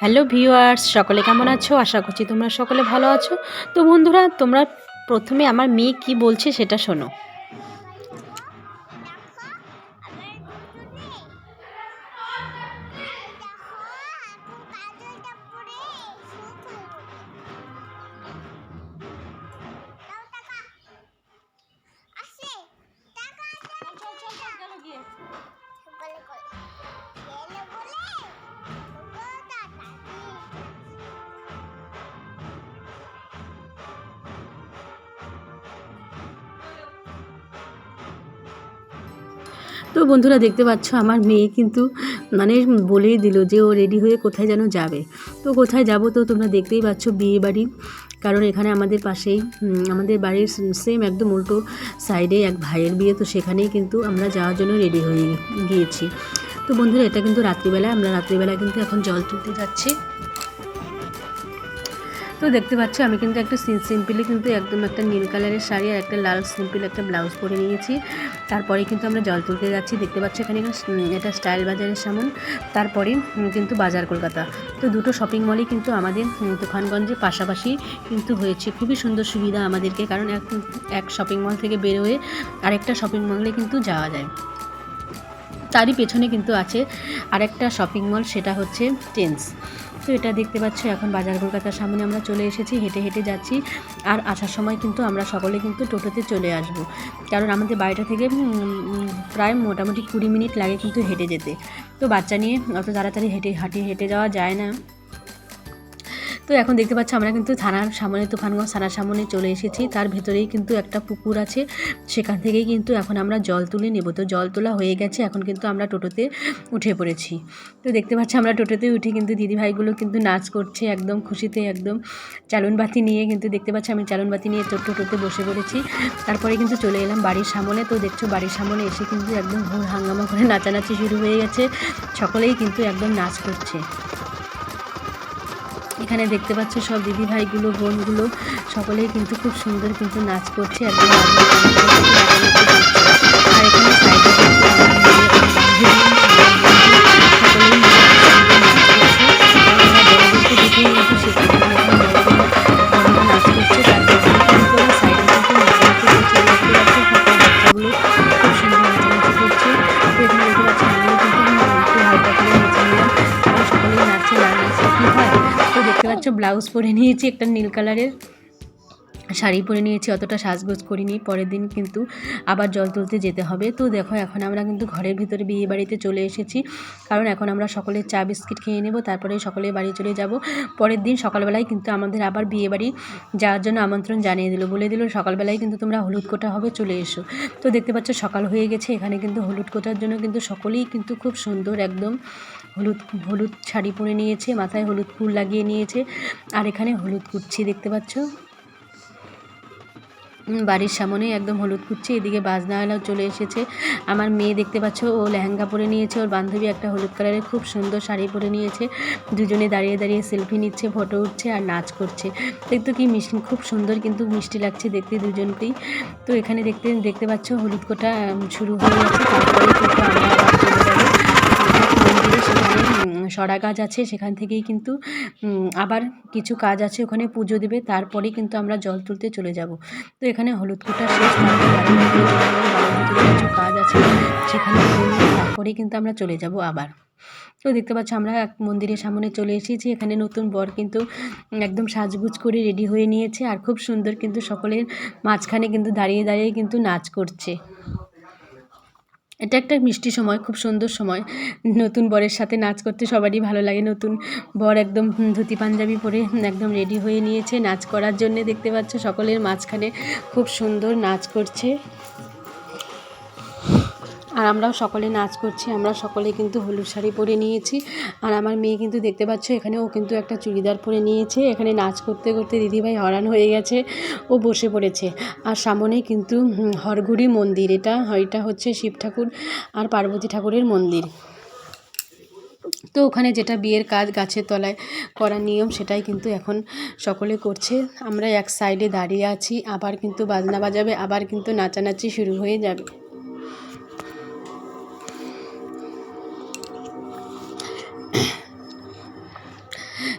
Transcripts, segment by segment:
Hello viewers, সকলে কেমন আছো? আশা করছি তোমরা সকলে ভালো আছো। তো বন্ধুরা, তোমরা প্রথমে আমার মেয়ে কি বলছে সেটা শোনো। তো বন্ধুরা দেখতে পাচ্ছ, আমার মেয়ে কিন্তু মানে বলেই দিল যে ও রেডি হয়ে কোথায় যেন যাবে। তো কোথায় যাব তো তোমরা দেখতেই পাচ্ছ বিয়ে বাড়ি। কারণ এখানে আমাদের পাশেই আমাদের বাড়ির সেম একদম উল্টো সাইডে এক ভাইয়ের বিয়ে, তো সেখানেই কিন্তু আমরা যাওয়ার জন্য রেডি হয়ে গিয়েছি। তো বন্ধুরা, এটা কিন্তু রাত্রিবেলায়, আমরা রাত্রিবেলায় কিন্তু এখন জল তুলতে যাচ্ছি। তো দেখতে পাচ্ছ, আমি কিন্তু একটা সিম্পলি কিন্তু একদম একটা নীল কালারের শাড়ি আর একটা লাল সিম্পল একটা ব্লাউজ পরে নিয়েছি। তারপরে কিন্তু আমরা জল তুলতে যাচ্ছি। দেখতে পাচ্ছি এখানে এটা স্টাইল বাজারের সামন। তারপরে কিন্তু বাজার কলকাতা। তো দুটো শপিং মলই কিন্তু আমাদের তুফানগঞ্জে পাশাপাশি কিন্তু হয়েছে। খুবই সুন্দর সুবিধা আমাদেরকে, কারণ এক এক শপিং মল থেকে বের হয়ে আরেকটা শপিং মলে কিন্তু যাওয়া যায়। তারই পেছনে কিন্তু আছে আরেকটা শপিং মল সেটা হচ্ছে টেন্স তো এটা দেখতে পাচ্ছ, এখন বাজার কলকাতার সামনে আমরা চলে এসেছি, হেঁটে হেঁটে যাচ্ছি। আর আসার সময় কিন্তু আমরা সকলে কিন্তু টোটোতে চলে আসব। কারণ আমাদের বাড়িটা থেকে প্রায় মোটামুটি কুড়ি মিনিট লাগে কিন্তু হেঁটে যেতে। তো বাচ্চা নিয়ে অত তাড়াতাড়ি হেঁটে হাঁটি হেঁটে যাওয়া যায় না। তো এখন দেখতে পাচ্ছ আমরা কিন্তু থানার সামনে, তুফানগঞ্জ থানার সামনে চলে এসেছি। তার ভেতরেই কিন্তু একটা পুকুর আছে। সেখান থেকেই কিন্তু এখন আমরা জল তুলে নেব। তো জল তোলা হয়ে গেছে। এখন কিন্তু আমরা টোটোতে উঠে পড়েছি। তো দেখতে পাচ্ছি আমরা টোটোতে উঠে কিন্তু দিদিভাইগুলো কিন্তু নাচ করছে একদম খুশিতে, একদম চালন বাতি নিয়ে কিন্তু দেখতে পাচ্ছি আমি চালন বাতি নিয়ে টোটোতে বসে পড়েছি। তারপরে কিন্তু চলে এলাম বাড়ির সামনে। তো দেখছ বাড়ির সামনে এসে কিন্তু একদম ঘোর হাঙ্গামা করে নাচানাচি শুরু হয়ে গেছে। সকলেই কিন্তু একদম নাচ করছে। এখানে দেখতে পাচ্ছ সব দিদি ভাইগুলো বোনগুলো, সকলেই কিন্তু খুব সুন্দর কিন্তু নাচ করছে। একদম আর এখানে সাইডে ব্লাউজ পরে নিয়েছি, একটা নীল কালারের শাড়ি পরে নিয়েছি, অতটা সাজগোজ করিনি। পরের দিন কিন্তু আবার জল তুলতে যেতে হবে। তো দেখো, এখন আমরা কিন্তু ঘরের ভিতরে বিয়ে বাড়িতে চলে এসেছি। কারণ এখন আমরা সকলে চা বিস্কিট খেয়ে নেব, তারপরে সকলে বাড়ি চলে যাব। পরের দিন সকালবেলায় কিন্তু আমাদের আবার বিয়ে বাড়ি যাওয়ার জন্য আমন্ত্রণ জানিয়ে দিল। বলে দিল, সকালবেলায় কিন্তু তোমরা হলুদ কোটা হবে, চলে এসো। তো দেখতে পাচ্ছ, সকাল হয়ে গেছে। এখানে কিন্তু হলুদ কোটার জন্য কিন্তু সকলেই কিন্তু খুব সুন্দর, একদম হলুদ হলুদ শাড়ি পরে নিয়েছে, মাথায় হলুদ ফুল লাগিয়ে নিয়েছে, আর এখানে হলুদ কুচ্ছি দেখতে পাচ্ছ। বাড়ির সামনেই একদম হলুদ কুচ্ছি, এদিকে বাজনাওয়ালাও চলে এসেছে। আমার মেয়ে দেখতে পাচ্ছ, ও লেহেঙ্গা পরে নিয়েছে, ওর বান্ধবী একটা হলুদ কালারের খুব সুন্দর শাড়ি পরে নিয়েছে। দুজনে দাঁড়িয়ে দাঁড়িয়ে সেলফি নিচ্ছে, ফটো উঠছে আর নাচ করছে। দেখতে কি মিষ্টি খুব সুন্দর কিন্তু মিষ্টি লাগছে দেখতে দুজনকেই। তো এখানে দেখতে দেখতে পাচ্ছ হলুদ কোটা শুরু হয়ে গেছে তারপরে কিন্তু আমরা সরা গাছ আছে, সেখান থেকেই কিন্তু আবার কিছু কাজ আছে, ওখানে পুজো দেবে তারপরে কিন্তু আমরা জল তুলতে চলে যাব। তো এখানে হলুদ কোটা শেষ কিছু কাজ আছে, সেখানে তারপরে কিন্তু আমরা চলে যাব আবার। তো দেখতে পাচ্ছ, আমরা এক মন্দিরের সামনে চলে এসেছি, এখানে নতুন বর কিন্তু একদম সাজগুজ করে রেডি হয়ে নিয়েছে, আর খুব সুন্দর কিন্তু সকলের মাঝখানে কিন্তু দাঁড়িয়ে দাঁড়িয়ে কিন্তু নাচ করছে। এটা একটা মিষ্টি সময়, খুব সুন্দর সময়। নতুন বরের সাথে নাচ করতে সবারই ভালো লাগে। নতুন বর একদম ধুতি পাঞ্জাবি পরে একদম রেডি হয়ে নিয়েছে। নাচ করার জন্য দেখতে পাচ্ছ সকলের মাঝখানে খুব সুন্দর নাচ করছে। আর আমরাও সকলে নাচ করছি, আমরা সকলে কিন্তু হলুদ শাড়ি পরে নিয়েছি। আর আমার মেয়ে কিন্তু দেখতে পাচ্ছ, এখানে ও কিন্তু একটা চুড়িদার পরে নিয়েছে। এখানে নাচ করতে করতে দিদিভাই হরান হয়ে গেছে, ও বসে পড়েছে। আর সামনেই কিন্তু হরগুড়ি মন্দির, এটা এটা হচ্ছে শিব ঠাকুর আর পার্বতী ঠাকুরের মন্দির। তো ওখানে যেটা বিয়ের কাজ, গাছের তলায় করার নিয়ম, সেটাই কিন্তু এখন সকলে করছে। আমরা এক সাইডে দাঁড়িয়ে আছি, আবার কিন্তু বাজনা বাজাবে, আবার কিন্তু নাচানাচি শুরু হয়ে যাবে।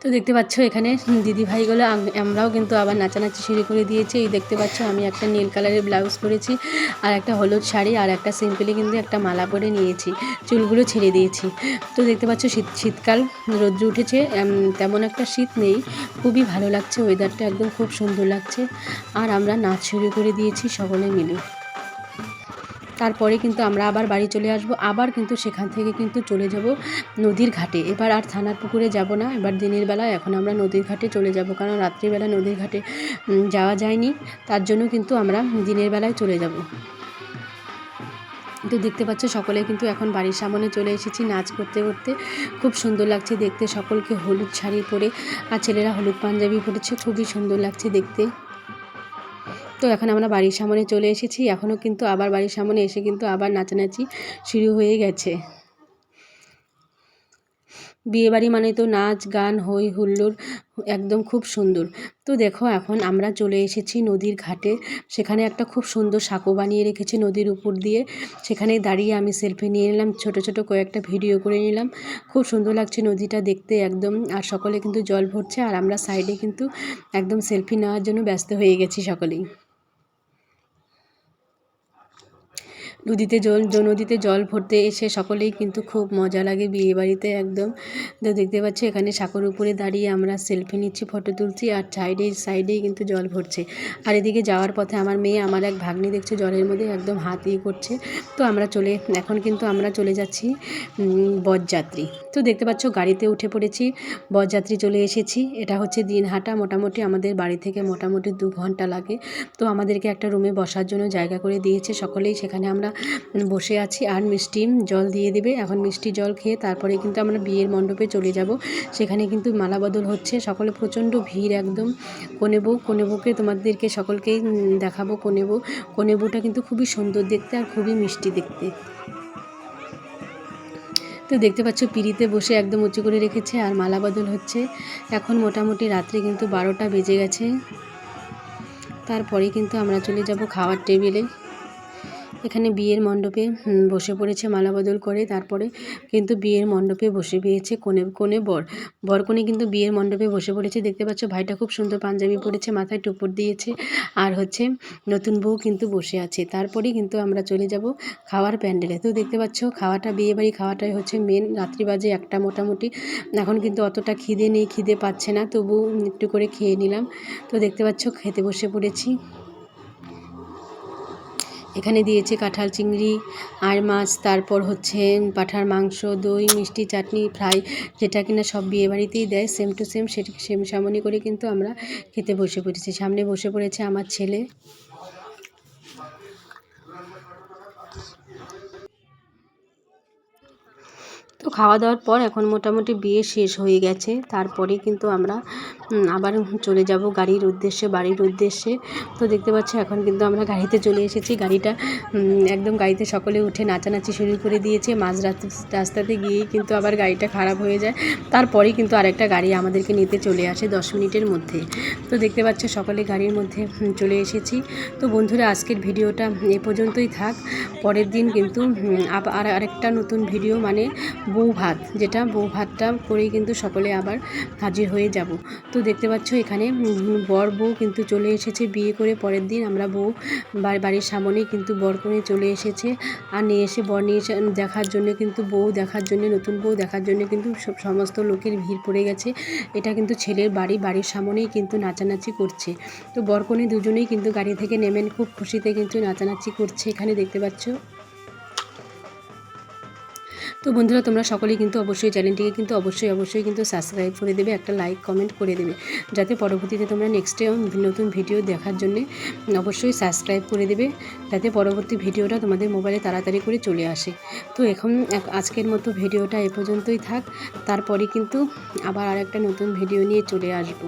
তো দেখতে পাচ্ছ এখানে দিদি ভাইগুলো আম- আমরাও কিন্তু আবার নাচানাচি শুরু করে দিয়েছি। এই দেখতে পাচ্ছ আমি একটা নীল কালারের ব্লাউজ পরেছি, আর একটা হলুদ শাড়ি, আর একটা সিম্পলি কিন্তু একটা মালা পরে নিয়েছি, চুলগুলো ছেড়ে দিয়েছি। তো দেখতে পাচ্ছ শীত, শীতকাল, রৌদ্র উঠেছে তেমন একটা শীত নেই। খুবই ভালো লাগছে ওয়েদারটা একদম খুব সুন্দর লাগছে। আর আমরা নাচ শুরু করে দিয়েছি সকলে মিলে। তারপরে কিন্তু আমরা আবার বাড়ি চলে আসব, আবার কিন্তু সেখান থেকে কিন্তু চলে যাব নদীর ঘাটে। এবার আর থানার পুকুরে যাব না, এবার দিনের বেলা এখন আমরা নদীর ঘাটে চলে যাব, কারণ রাত্রিবেলা নদীর ঘাটে যাওয়া যায়নি, তার জন্য কিন্তু আমরা দিনের বেলায় চলে যাব। তো দেখতে পাচ্ছ, সকলে কিন্তু এখন বাড়ির সামনে চলে এসেছি নাচ করতে করতে। খুব সুন্দর লাগছে দেখতে, সকলকে হলুদ শাড়ি পরে, আর ছেলেরা হলুদ পাঞ্জাবি পরেছে, খুবই সুন্দর লাগছে দেখতে। তো এখন আমরা বাড়ির সামনে চলে এসেছি। এখনও কিন্তু আবার বাড়ির সামনে এসে কিন্তু আবার নাচানাচি শুরু হয়ে গেছে। বিয়েবাড়ি মানে তো নাচ, গান হই হুল্লোড়, একদম খুব সুন্দর। তো দেখো এখন আমরা চলে এসেছি নদীর ঘাটে। সেখানে একটা খুব সুন্দর সাঁকো বানিয়ে রেখেছি নদীর উপর দিয়ে। সেখানে দাঁড়িয়ে আমি সেলফি নিয়ে নিলাম, ছোট ছোট কয়েকটা ভিডিও করে নিলাম। খুব সুন্দর লাগছে নদীটা দেখতে একদম, আর সকলে কিন্তু জল ভরছে, আর আমরা সাইডে কিন্তু একদম সেলফি নেওয়ার জন্য ব্যস্ত হয়ে গেছি সকলেই। নদীতে জল নদীতে জল ভরতে এসে সকলেই কিন্তু খুব মজা লাগে বিয়ে বাড়িতে একদম। তো দেখতে পাচ্ছি, এখানে সাঁকোর উপরে দাঁড়িয়ে আমরা সেলফি নিচ্ছি ফটো তুলছি আর সাইডে সাইডেই কিন্তু জল ভরছে। আর এদিকে যাওয়ার পথে আমার মেয়ে, আমার এক ভাগ্নি দেখছে, জলের মধ্যে একদম হাত ইয়ে করছে। তো আমরা চলে এখন কিন্তু আমরা চলে যাচ্ছি বরযাত্রী তো দেখতে পাচ্ছ, গাড়িতে উঠে পড়েছি বরযাত্রী চলে এসেছি। এটা হচ্ছে দিনহাটা মোটামুটি আমাদের বাড়ি থেকে মোটামুটি দু ঘণ্টা লাগে। তো আমাদেরকে একটা রুমে বসার জন্য জায়গা করে দিয়েছে, সকলেই সেখানে আমরা বসে আছি আর মিষ্টি জল দিয়ে দেবে। এখন মিষ্টি জল খেয়ে তারপরে কিন্তু আমরা বিয়ের মণ্ডপে চলে যাব। সেখানে কিন্তু মালা বদল হচ্ছে। সকলে প্রচণ্ড ভিড় একদম। কনে বউ কনে বউকে তোমাদেরকে সকলকেই দেখাবো কনে বউ। কনে বউটা কিন্তু খুবই সুন্দর দেখতে আর খুবই মিষ্টি দেখতে। তো দেখতে পাচ্ছ পিড়িতে বসে একদম উঁচু করে রেখেছে আর মালা বদল হচ্ছে। এখন মোটামুটি রাত্রে কিন্তু বারোটা বেজে গেছে। তারপরে কিন্তু আমরা চলে যাব খাওয়ার টেবিলে। এখানে বিয়ের মণ্ডপে বসে পড়েছে মালা বদল করে। তারপরে কিন্তু বিয়ের মণ্ডপে বসে পেয়েছে কোণে কোণে বর। বর কোণে কিন্তু বিয়ের মণ্ডপে বসে পড়েছে। দেখতে পাচ্ছ, ভাইটা খুব সুন্দর পাঞ্জাবি পরেছে, মাথায় টুপুর দিয়েছে। আর হচ্ছে নতুন বউ কিন্তু বসে আছে। তারপরেই কিন্তু আমরা চলে যাব খাওয়ার প্যান্ডেলে। তো দেখতে পাচ্ছ, খাওয়াটা বিয়ে বাড়ি খাওয়াটাই হচ্ছে মেন রাত্রি বাজে একটা মোটামুটি। এখন কিন্তু অতটা খিদে নেই, খিদে পাচ্ছে না। তবু একটু করে খেয়ে নিলাম। তো দেখতে পাচ্ছ, খেতে বসে পড়েছি। এখানে দিয়েছে কাঁঠাল চিংড়ি, আর মাছ, তারপর হচ্ছে পাঁঠার মাংস, দই, মিষ্টি, চাটনি, ফ্রাই, যেটা কিনা সব বিয়ে বাড়িতেই দেয় সেম টু সেম সেটি সেম সামনি করে কিন্তু আমরা খেতে বসে পড়েছি। সামনে বসে পড়েছে আমার ছেলে। তো খাওয়া দাওয়ার পর এখন মোটামুটি বিয়ে শেষ হয়ে গেছে। তারপরে কিন্তু আমরা আবার চলে যাব গাড়ির উদ্দেশ্যে, বাড়ির উদ্দেশ্যে। তো দেখতে পাচ্ছ এখন কিন্তু আমরা গাড়িতে চলে এসেছি। গাড়িটা একদম গাড়িতে সকলে উঠে নাচানাচি শুরু করে দিয়েছে। মাঝ রাস্তাতে গিয়েই কিন্তু আবার গাড়িটা খারাপ হয়ে যায়। তারপরেই কিন্তু আরেকটা গাড়ি আমাদেরকে নিতে চলে আসে দশ মিনিটের মধ্যে। তো দেখতে পাচ্ছ সকলে গাড়ির মধ্যে চলে এসেছি। তো বন্ধুরা, আজকের ভিডিওটা এ পর্যন্তই থাক। পরের দিন কিন্তু আর আরেকটা নতুন ভিডিও মানে বউ ভাত যেটা বউ ভাতটা করেই কিন্তু সকলে আবার হাজির হয়ে যাব। তো দেখতে পাচ্ছ এখানে বর বউ কিন্তু চলে এসেছে বিয়ে করে পরের দিন। আমরা বউ বাড়ির সামনেই কিন্তু বর করে চলে এসেছে। আর নিয়ে এসে বর নিয়ে এসে দেখার জন্য কিন্তু বউ, দেখার জন্য নতুন বউ, দেখার জন্য কিন্তু সব, সমস্ত লোকের ভিড় পড়ে গেছে। এটা কিন্তু ছেলের বাড়ি, বাড়ির সামনেই কিন্তু নাচানাচি করছে। তো বরকনে দুজনেই কিন্তু গাড়ি থেকে নেমেন, খুব খুশিতে কিন্তু নাচানাচি করছে এখানে দেখতে পাচ্ছ। তো বন্ধুরা, তোমরা সকলেই কিন্তু অবশ্যই চ্যানেলটিকে কিন্তু অবশ্যই অবশ্যই কিন্তু সাবস্ক্রাইব করে দেবে, একটা লাইক কমেন্ট করে দেবে, যাতে পরবর্তীতে তোমরা নেক্সটে নতুন ভিডিও দেখার জন্য অবশ্যই সাবস্ক্রাইব করে দেবে, যাতে পরবর্তী ভিডিওটা তোমাদের মোবাইলে তাড়াতাড়ি করে চলে আসে। তো এখন আজকের মতো ভিডিওটা এ পর্যন্তই থাক, তারপরে কিন্তু আবার আরেকটা নতুন ভিডিও নিয়ে চলে আসব।